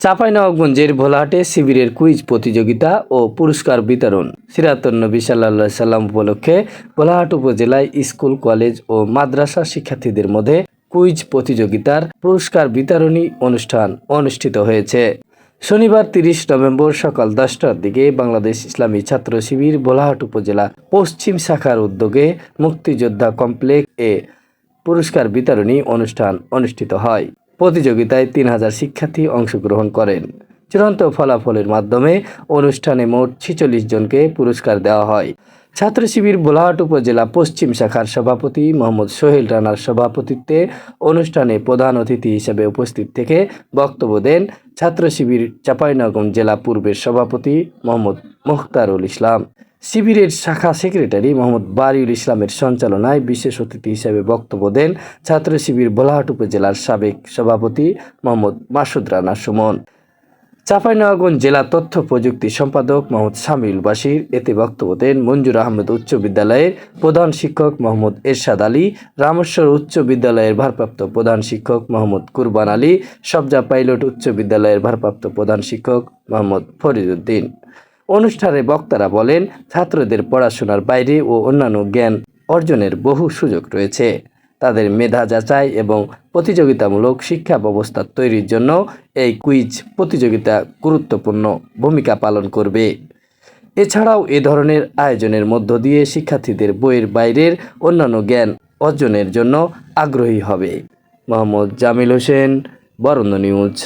চাঁপাইনবাবগঞ্জের ভোলাহাটে শিবিরের কুইজ প্রতিযোগিতা ও পুরস্কার বিতরণ। সিরাতুন্নবী সাল্লা সাল্লাম উপলক্ষে ভোলাহাট উপজেলায় স্কুল, কলেজ ও মাদ্রাসা শিক্ষার্থীদের মধ্যে কুইজ প্রতিযোগিতার পুরস্কার বিতরণী অনুষ্ঠান অনুষ্ঠিত হয়েছে। শনিবার তিরিশ নভেম্বর সকাল দশটার দিকে বাংলাদেশ ইসলামী ছাত্র শিবির ভোলাহাট উপজেলা পশ্চিম শাখার উদ্যোগে মুক্তিযোদ্ধা কমপ্লেক্স এ পুরস্কার বিতরণী অনুষ্ঠান অনুষ্ঠিত হয়। প্রতিযোগিতায় তিন হাজার শিক্ষার্থী অংশগ্রহণ করেন। চূড়ান্ত ফলাফলের মাধ্যমে অনুষ্ঠানে মোট ছিচল্লিশ জনকে পুরস্কার দেওয়া হয়। ছাত্র শিবির বোলাহাট উপজেলা পশ্চিম শাখার সভাপতি মোহাম্মদ সোহেল রানার সভাপতিত্বে অনুষ্ঠানে প্রধান অতিথি হিসেবে উপস্থিত থেকে বক্তব্য দেন ছাত্র শিবির চাঁপাইনগঞ্জ জেলা পূর্বের সভাপতি মোহাম্মদ মুখতারুল ইসলাম। শিবিরের শাখা সেক্রেটারি মোহাম্মদ বারিউল ইসলামের সঞ্চালনায় বিশেষ অতিথি হিসেবে বক্তব্য দেন ছাত্র শিবির বোলাহাট উপজেলার সাবেক সভাপতি মোহাম্মদ মাসুদ রানা সুমন। চাঁপাইনবাবগঞ্জ জেলা তথ্য প্রযুক্তি সম্পাদক মোহাম্মদ শামিল বাসির এতে বক্তব্য দেন মঞ্জুর আহমেদ উচ্চ বিদ্যালয়ের প্রধান শিক্ষক মোহাম্মদ এরশাদ আলী, রামেশ্বর উচ্চ বিদ্যালয়ের ভারপ্রাপ্ত প্রধান শিক্ষক মোহাম্মদ কুরবান আলী, সবজা পাইলট উচ্চ বিদ্যালয়ের ভারপ্রাপ্ত প্রধান শিক্ষক মোহাম্মদ ফরিদুদ্দিন। অনুষ্ঠানে বক্তারা বলেন, ছাত্রদের পড়াশোনার বাইরে ও অন্যান্য জ্ঞান অর্জনের বহু সুযোগ রয়েছে। তাদের মেধা যাচাই এবং প্রতিযোগিতামূলক শিক্ষা ব্যবস্থা তৈরির জন্য এই কুইজ প্রতিযোগিতা গুরুত্বপূর্ণ ভূমিকা পালন করবে। এছাড়াও এ ধরনের আয়োজনের মধ্য দিয়ে শিক্ষার্থীদের বইয়ের বাইরের অন্যান্য জ্ঞান অর্জনের জন্য আগ্রহী হবে। মোহাম্মদ জামিল হোসেন, বরন্দ নিউজ।